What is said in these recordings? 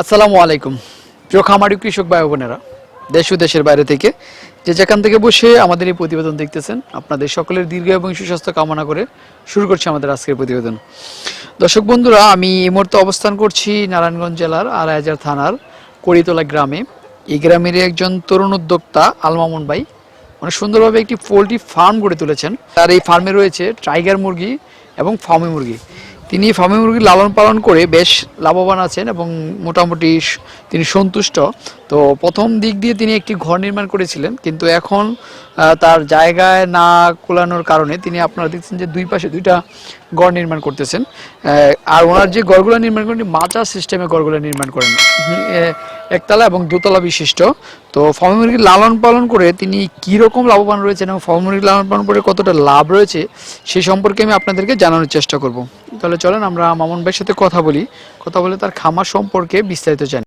আসসালামু আলাইকুম। প্রিয় খামারি কৃষক ভাই বোনেরা, দেশ ও দেশের বাইরে থেকে যে যেখান থেকে বসে আমাদের এই প্রতিবেদন দেখতেছেন, আপনাদের সকলের দীর্ঘ এবং সুস্বাস্থ্য কামনা করে শুরু করছি আমাদের আজকের প্রতিবেদন। দর্শক বন্ধুরা, আমি এই মুহূর্তে অবস্থান করছি নারায়ণগঞ্জ জেলার আড়াইহাজার থানার করিতলা গ্রামে। এই গ্রামের একজন তরুণ উদ্যোক্তা আলমামুন ভাই অনেক সুন্দরভাবে একটি পোলট্রি ফার্ম গড়ে তুলেছেন। তার এই ফার্মে রয়েছে টাইগার মুরগি এবং ফার্মি মুরগি। তিনি ফার্মে মুরগি লালন পালন করে বেশ লাভবান আছেন এবং মোটামুটি তিনি সন্তুষ্ট। তো প্রথম দিক দিয়ে তিনি একটি ঘর নির্মাণ করেছিলেন, কিন্তু এখন তার জায়গায় না কোলানোর কারণে তিনি আপনারা দেখছেন যে দুই পাশে দুইটা ঘর নির্মাণ করতেছেন। আর ওনার যে ঘরগুলো নির্মাণ করেন মাচা সিস্টেমে ঘরগুলো নির্মাণ করেন। একতলা এবং দোতলা বিশিষ্ট। তো ফার্মি মুরগি লালন পালন করে তিনি কি রকম লাভবান রয়েছেন এবং ফার্মি মুরগি লালন পালন করে কতটা লাভ রয়েছে সেই সম্পর্কে আমি আপনাদেরকে জানানোর চেষ্টা করব। তাহলে চলেন আমরা মামুন ভাইয়ের সাথে কথা বলি। কথা বলে তার খামার সম্পর্কে বিস্তারিত জানি।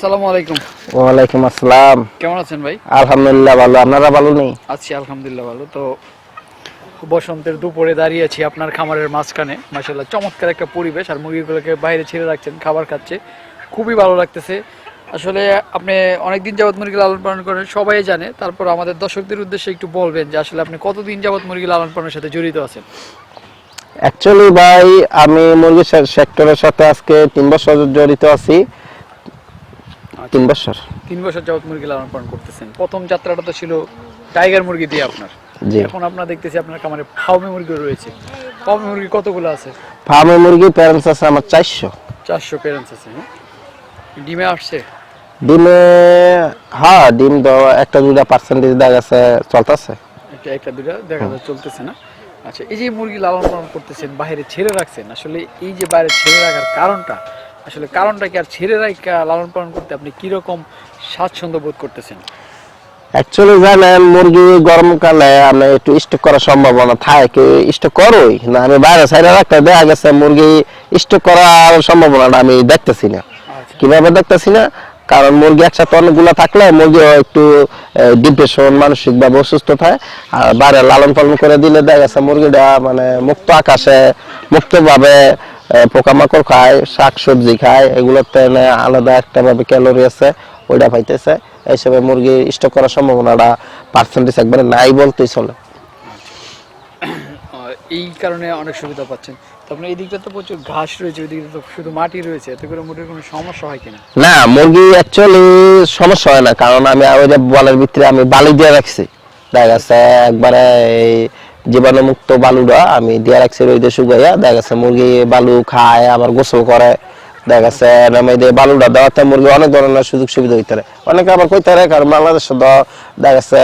আসসালামু আলাইকুম। ওয়ালাইকুম আসসালাম। কেমন আছেন ভাই? আলহামদুলিল্লাহ ভালো। আপনারা ভালো নেই? আছি আলহামদুলিল্লাহ ভালো। তো বসন্তের দুপুরে দাঁড়িয়ে আছি আপনার খামারের মাঝখানে। মাসাল্লাহ চমৎকার একটা পরিবেশ আর মুরগিগুলোকে বাইরে ছেড়ে রাখছেন খাবার খাচ্ছে। খুবই ভালো লাগতেছে। আসলে আপনি অনেকদিন যাবত মুরগি লালন পালন করেন সবাই জানে। তারপর আমাদের দর্শকদের উদ্দেশ্যে একটু বলবেন যে আসলে আপনি কতদিন যাবত মুরগি লালন পালনের সাথে জড়িত আছেন? অ্যাকচুয়ালি ভাই আমি মুরগি সেক্টরের সাথে আজকে তিন বছর জড়িত আছি। তিন বছর। তিন বছর যাবত মুরগি লালন পালন করতেছেন। প্রথম যাত্রাটা তো ছিল টাইগার মুরগি দিয়ে আপনার। এখন আপনার দেখতেছি আপনার খামারে ফাউমি মুরগি রয়েছে। ফাউমি মুরগি কতগুলো আছে? ফার্মে মুরগি প্যারেন্টস আছে আমার চারশো। চারশো পেরেন্টস আছে হ্যাঁ? ডিমে আসছে? ডিমে হ্যাঁ ডিম তো একটা দুটা পার্সেন্টেজ দেখা গেছে চলতেছে। একটা একটা দুটা দেখা যায় চলতেছে না। আচ্ছা এই যে মুরগি লালন পালন করতেছেন বাইরে ছেড়ে রাখছেন আসলে এই যে বাইরে ছেড়ে রাখার কারণটা আসলে কারণটা কি আর ছেড়ে রাখা লালন পালন করতে আপনি কি রকম স্বাচ্ছন্দ্য বোধ করতেছেন? অ্যাকচুয়ালি জানেন মুরগি গরমকালে আমি একটু স্টক করার সম্ভাবনা থাকে। স্টক করোই না আমি বাইরে সাইডে রাখতে দেখা গেছে মুরগি স্টক করার সম্ভাবনাটা আমি দেখতেছি না। আচ্ছা। কীভাবে দেখতেছি না? কারণ মুরগি একসাথে অনেকগুলো থাকলে মুরগি একটু ডিপ্রেশন মানসিক ভাবে অসুস্থ থাকে। আর বাইরে লালন পালন করে দিলে দেখা গেছে মুরগিটা মানে মুক্ত আকাশে মুক্তভাবে পোকামাকড় খায় শাক সবজি খায় এগুলোতে না আলাদা একটা ভাবে ক্যালোরি আছে ওইটা পাইতেছে। এইসবে মুরগি স্টক করার সম্ভাবনাটা পার্সেন্টেজ একবারে নাই বলতেই চলে। এই কারণে অনেক সুবিধা পাচ্ছেন। আপনার এই দিকটা তো প্রচুর ঘাস রয়েছে ওই দিকটা তো শুধু মাটি রয়েছে এতে করে মুরগির কোনো সমস্যা হয় কিনা? না মুরগি অ্যাকচুয়ালি সমস্যা হয় না কারণ আমি ওই যে বলের ভিতরে আমি বালি দিয়ে রাখছি। দেখা গেছে একবারে এই জীবাণুমুক্ত বালুটা আমি দিয়ে রাখছি রইদে শুকাইয়া। দেখা গেছে মুরগি বালু খায়, আবার গোসল করে। দেখা গেছে আমি দিয়ে বালুটা দেওয়াতে মুরগি অনেক ধরনের সুযোগ সুবিধা হইতে পারে। অনেকে আবার কইতে পারে, কারণ বাংলাদেশে তো দেখা গেছে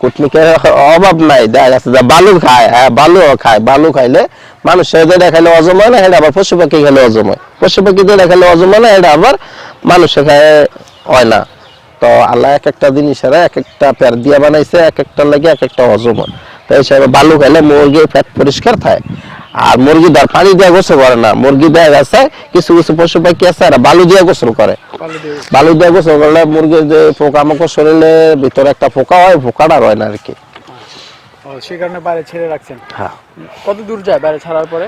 কুটনিকের অভাব নাই। দেখা গেছে যে বালু খায় হ্যাঁ বালুও খায়। বালু খাইলে মানুষের যেটা খাইলে অজম হয় না এটা আবার পশু পাখি খেলে অজম হয়। পশু পাখি যেটা খাইলে অজম হয় না এটা আবার মানুষে খায়, হয় না। তো আল্লাহ এক একটা জিনিসের এক একটা পেয়ার দিয়া বানাইছে এক একটা লাগে এক একটা হজম হয় তো এই হিসাবে বালু খাইলে মুরগি পেট পরিষ্কার থাকে। আর মুরগি ধর পানি দিয়ে গোসল করে না মুরগি দেয়া গেছে কিছু কিছু পশু পাখি আছে আর বালু দিয়ে গোসল করে। বালু দিয়ে গোসল। করলে মুরগির যে পোকামাকড় শরীরে ভিতরে একটা পোকা হয় পোকাটা হয় না আর কি সেই কারণে বাইরে ছেড়ে রাখছেন? হ্যাঁ। কত দূর যায় বাইরে ছাড়ার পরে?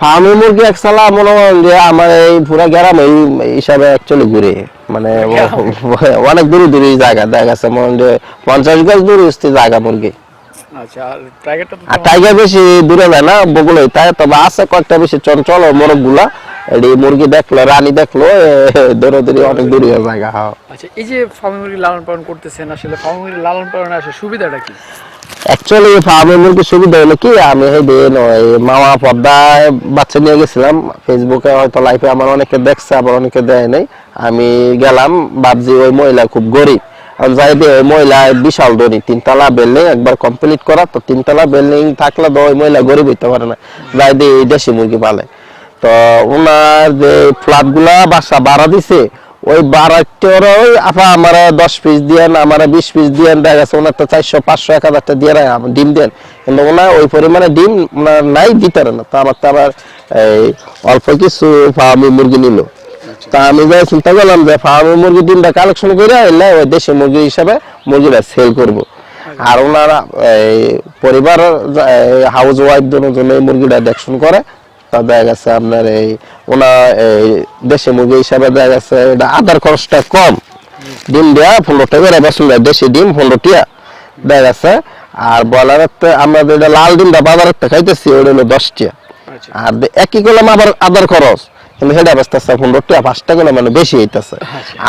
ফার্মি মুরগি একসালা মনে করেন যে আমার এই পুরা গ্রাম এই হিসাবে অ্যাকচুয়ালি ঘুরে। মানে অনেক দূরে দূরে জায়গা দেখা গেছে মনে পঞ্চাশ গজ দূরে স্থির জায়গা মুরগি। আচ্ছা আর টাইগার বেশি দূরে যায় না বগুলোই তাই তবে আছে কয়েকটা বেশি চঞ্চল ও মোরগগুলা এটি মুরগি দেখল রানী দেখল দৌড়ে দৌড়ে অনেক দূরে হয়ে জায়গা হ্যাঁ। আচ্ছা এই যে ফার্মি মুরগি লালন পালন করতেছেন আসলে ফার্মি মুরগি লালন পালনের আসলে সুবিধাটা কি? অ্যাকচুয়ালি ফার্মের মুরগি সুবিধা হলো কি আমি এই দিন ওই মামা পদ্মায় বাচ্চা নিয়ে গেছিলাম ফেসবুকে হয়তো লাইফে আমার অনেকে দেখছে আবার অনেকে দেয় নাই। আমি গেলাম ভাবছি ওই মহিলা খুব গরিব। যাই দিয়ে ওই মহিলা বিশাল ধনী তিনতলা বিল্ডিং একবার কমপ্লিট করা তো তিনতলা বিল্ডিং থাকলে তো ওই মহিলা গরিব হইতে পারে না। যাই দিয়ে এই দেশি মুরগি পালে। তো ওনার যে ফ্ল্যাটগুলা বাসা ভাড়া দিছে ওই বারাটার ওই আপা আমার দশ পিস দিয়েন আমার বিশ পিস দিয়েন দেখা গেছে ওনার তো চারশো পাঁচশো এক হাজারটা দিয়ে রাখে, ডিম দেন। কিন্তু ওনার ওই পরিমাণে ডিম নাই দিতে না। তো আমার তো আবার এই অল্প কিছু ফার্মি মুরগি নিল। তা আমি যাই চিন্তা করলাম যে ফার্মি মুরগি ডিমটা কালেকশন করে এলে ওই দেশি মুরগি হিসাবে মুরগিটা সেল করব। আর ওনারা এই পরিবার হাউস ওয়াইফ জন্য এই মুরগিটা দেখশন করে। তা দেখা গেছে আপনার এই ওনা এই দেশি মুরগি হিসাবে দেখা গেছে এটা আদার খরচটা কম। ডিম দেওয়া পনেরো টাকা করে বেসন দেয় দেশি ডিম পনেরো টিয়া দেখা গেছে আর বয়লারের তো আমরা যেটা লাল ডিমটা বাজারের খাইতেছি ওটা হলো দশ টিয়া আচ্ছা। আর একই করলাম আবার আদার খরচ। কিন্তু সেটা বেচতেছে পনেরো টিয়া পাঁচ টাকা মানে বেশি হইতেছে।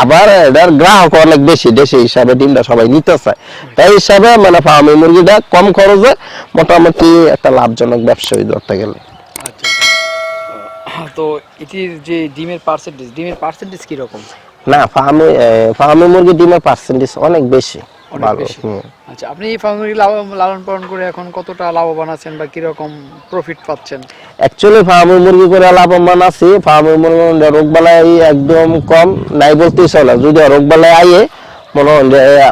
আবার এটার গ্রাহক অনেক বেশি দেশি হিসাবে ডিমটা সবাই নিতে চায় তাই হিসাবে মানে ফার্মি মুরগিটা কম খরচে মোটামুটি একটা লাভজনক ব্যবসায়ী ধরতে গেলে। আচ্ছা তো এটির যে ডিমের পার্সেন্টেজ ডিমের পার্সেন্টেজ কি রকম না ফার্মে ফার্মে মুরগি ডিমের পার্সেন্টেজ অনেক বেশি। ভালো আচ্ছা আপনি এই ফার্মি মুরগি লাভ- লালন পালন করে এখন কতটা লাভবান আছেন বা কি রকম প্রফিট পাচ্ছেন অ্যাকচুয়ালি ফার্মের মুরগি করে লাভবান আছি। ফার্মের মুরগি একদম কম নাই বলতেই চলে। যদি আইয়ে মনে হয়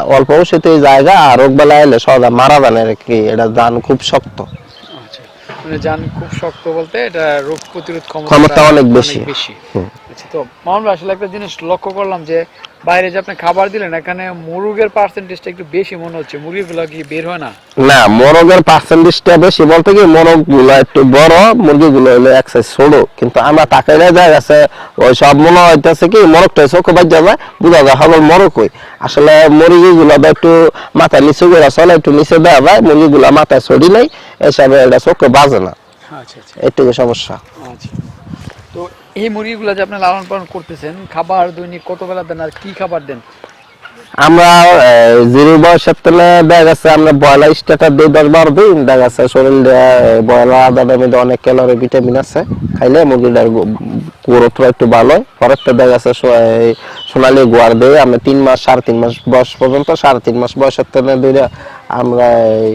অল্প ওষুধে জায়গা আর রোগ বালাই এলে সহজে মারা যান আর কি এটা দান খুব শক্ত। আচ্ছা মানে জান খুব শক্ত বলতে এটা রোগ প্রতিরোধ ক্ষমতা অনেক বেশি। বেশি। আচ্ছা তো মামুন আসলে একটা জিনিস লক্ষ্য করলাম যে বাইরে যে আপনি খাবার দিলেন এখানে মুরগের পার্সেন্টেজটা একটু বেশি মনে হচ্ছে। মুরগিগুলো কি বের হয় না? না মোরগের পার্সেন্টেজটা বেশি বলতে কি মোরগগুলো একটু বড় মুরগি গুলো হলো এক size ছোট। কিন্তু আমরা তাকাইলে যায় গেছে ওই সব মনে হইতেছে কি মোরগটা চোখে বাজ্যা যায় বুঝা যায় হলো মোরগ কই আসলে মুরগি গুলো একটু মাথা নিচু করে চলে একটু নিচে দেওয়া যায় মুরগি গুলো মাথায় ছড়ি নাই এসবে এটা চোখে বাজে না। আচ্ছা আচ্ছা। এটুকু সমস্যা। আচ্ছা। তো এই মুরগিগুলো যে আপনি লালন পালন করতেছেন, খাবার দৈনিক কত বেলা দেন আর কি খাবার দেন? আমরা জিরো বয়সের তেলে দেখা গেছে আমরা বয়লা স্টার্টার দিই, দশ বারো দিন। দেখা গেছে শরীর বয়লা আদার মধ্যে অনেক ক্যালোরি, ভিটামিন আছে। খাইলে মুরগিটার গ্রোথটা একটু ভালো পরেরটা দেখা গেছে সোনালি গোয়ার দিয়ে আমরা তিন মাস, সাড়ে তিন মাস বয়স পর্যন্ত, সাড়ে তিন মাস বয়সের তেলে দিলে আমরা এই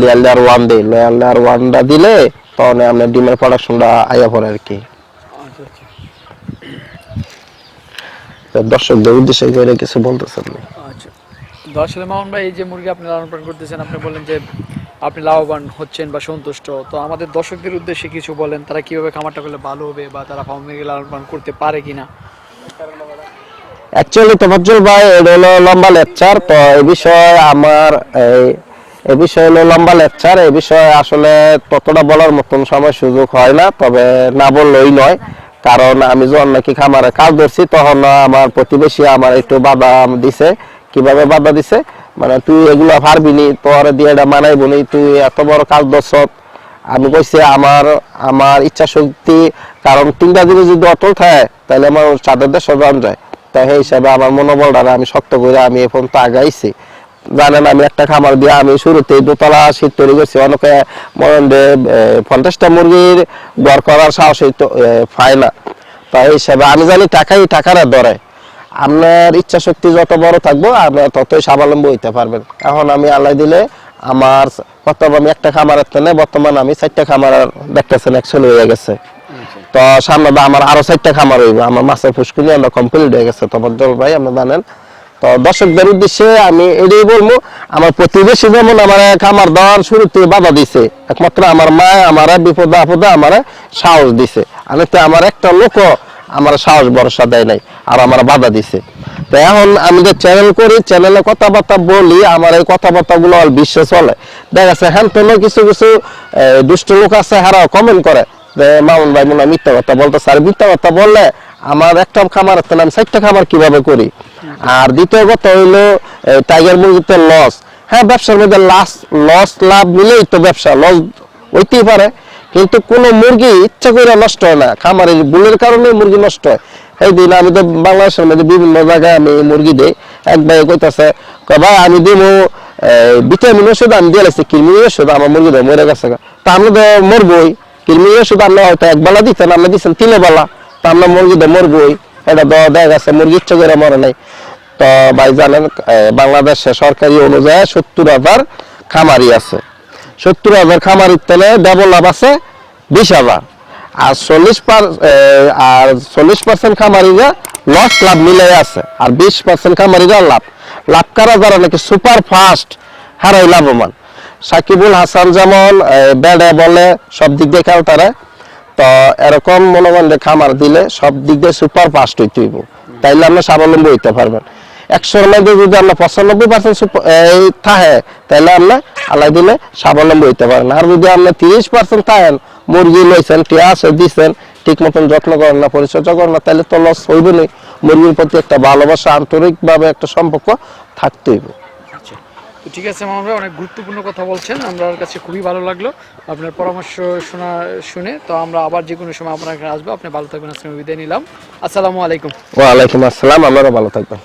লিয়াল দেয়ার ওয়ান দিই। লিয়াল দেয়ার ওয়ানটা দিলে তখন আমরা ডিমের প্রোডাকশনটা আইয়া পড়ে আর কি আচ্ছা আচ্ছা তো দর্শকদের উদ্দেশ্যে করে কিছু বলতেছেন আচ্ছা। তো আসলে মামুন ভাই এই যে মুরগি আপনি লালন পালন করতেছেন আপনি বললেন যে আপনি লাভবান হচ্ছেন বা সন্তুষ্ট। তো আমাদের দর্শকদের উদ্দেশ্যে কিছু বলেন তারা কীভাবে খামারটা করলে ভালো হবে বা তারা ফার্ম মুরগি লালন পালন করতে পারে কিনা? অ্যাকচুয়ালি তোফাজ্জল ভাই এটা হলো লম্বা লেকচার তো এই বিষয়ে আমার এই এ বিষয়ে হলো লম্বা লেকচার এই বিষয়ে আসলে ততটা বলার মতন সময় সুযোগ হয় না তবে না বললেই নয়। কারণ আমি যখন নাকি খামারে কাজ ধরছি, তখন আমার প্রতিবেশী আমার একটু বাধা দিছে। কীভাবে বাধা দিছে? মানে তুই এগুলো পারবি নি, তোর দিয়ে এটা মানাইব নি, তুই এত বড় কাজ ধরছ। আমি কইছি, আমার আমার ইচ্ছা শক্তি কারণ তিনটা জিনিস যদি অটল থাকে তাহলে আমার চাঁদের দেশ যায় তাই সেই হিসাবে আমার মনোবলটা আমি শক্ত করে আমি এখন তো আগাইছি। জানেন, আমি একটা খামার দিয়ে আমি শুরুতে দোতলা শীত তৈরি করছি। অনেকে যে পঞ্চাশটা মুরগির গড় করার সাহস পায় না। তাই হিসাবে আমি জানি টাকাই টাকার ধরে আপনার ইচ্ছা শক্তি যত বড় থাকব, আপনার ততই স্বাবলম্বী হইতে পারবেন। এখন আমি আল্লাহ দিলে আমার বর্তমান আমি একটা খামারের তেনে বর্তমান আমি চারটা খামার দেখতেছেন একচুয়ালি হয়ে গেছে। তো সামনে আমার আরও চারটা খামার হইব, আমার মাছের ফুসকুনি আমরা কমপ্লিট হয়ে গেছে। তোমার জল ভাই, আপনি জানেন তো দর্শকদের উদ্দেশ্যে আমি এটাই বলব, আমার প্রতিবেশী যেমন আমার খামার দেওয়ার শুরুতে বাধা দিছে, একমাত্র আমার মা, আমার বিপদে আপদে আমার সাহস দিছে। আমি তো আমার একটা লোক আমার সাহস ভরসা দেয় নাই আর আমার বাধা দিছে। তো এখন আমি যে চ্যানেল করি চ্যানেলে কথাবার্তা বলি, আমার এই কথাবার্তা গুলো বিশ্বে চলে। দেখা যাচ্ছে হ্যান তোমরা কিছু কিছু দুষ্ট লোক আছে হারা কমেন্ট করে। মামুন ভাই মনে মিথ্যা কথা বলতেছে। স্যার মিথ্যা কথা বললে আমার একটা খামার আছে আমি চারটা খামার কীভাবে করি? আর দ্বিতীয় কথা হইল টাইগার মুরগিতে লস হ্যাঁ ব্যবসার মধ্যে লাস লস লাভ মিলেই তো ব্যবসা লস হইতেই পারে। কিন্তু কোন মুরগি ইচ্ছা করে নষ্ট হয় না, খামারের বুলের কারণে মুরগি নষ্ট হয়। এই দিন আমি তো বাংলাদেশের মধ্যে বিভিন্ন জায়গায় আমি মুরগি দিই। এক ভাই কইতাছে ভাই, আমি দিব ভিটামিন ওষুধ আমি দিয়ে লাগছি কৃমি ওষুধ, আমার মুরগি মরে গেছে তা আমরা তো মরবই, কৃমি ওষুধ আমরা হয়তো এক বেলা দিচ্ছেন আমরা দিচ্ছেন তিনে বেলা। তা মুরগি এটা দেওয়া গেছে মুরগি ইচ্ছা মরে নাই। তো ভাই জানেন বাংলাদেশে সরকারি অনুযায়ী সত্তর হাজার খামারি আছে। সত্তর হাজার খামারির তেলে ডেভেলপ আছে বিশ হাজার। আর চল্লিশ আর চল্লিশ পার্সেন্ট খামারিরা লস লাভ মিলে আছে আর বিশ পার্সেন্ট খামারিরা লাভ। লাভ করা যারা নাকি সুপার ফাস্ট হারাই লাভবান। সাকিবুল হাসান যেমন এ, ব্যাডে বলে সব দিক দিয়ে তারা তো এরকম মনে খামার দিলে সব দিক দিয়ে সুপার ফাস্ট হইতে হইব। তাইলে আমরা স্বাবলম্বী হইতে পারবেন। একশোর মধ্যে যদি আমরা পঁচানব্বই পার্সেন্ট থাকে তাহলে আমরা আল্লাহ দিলে স্বাবলম্বী হইতে পারেন। আর যদি আমরা তিরিশ পার্সেন্ট থাকেন, মুরগি লইছেন, টিয়া আছে দিচ্ছেন ঠিক মতন যত্ন করেন না, পরিচর্যা করেন না তাহলে তো লস হইবে মুরগির প্রতি একটা ভালোবাসা, আন্তরিকভাবে একটা সম্পর্ক থাকতে হইব। আচ্ছা তো ঠিক আছে ভাই, অনেক গুরুত্বপূর্ণ কথা বলছেন। আমার কাছে খুবই ভালো লাগল। আপনার পরামর্শ শোনা, শুনে তো আমরা আবার যে কোনো সময় আপনার আসব। আপনি ভালো থাকবেন আজকে বিদায় নিলাম। আসসালামু আলাইকুম। ওয়ালাইকুম আসসালাম আপনারা ভালো থাকবেন।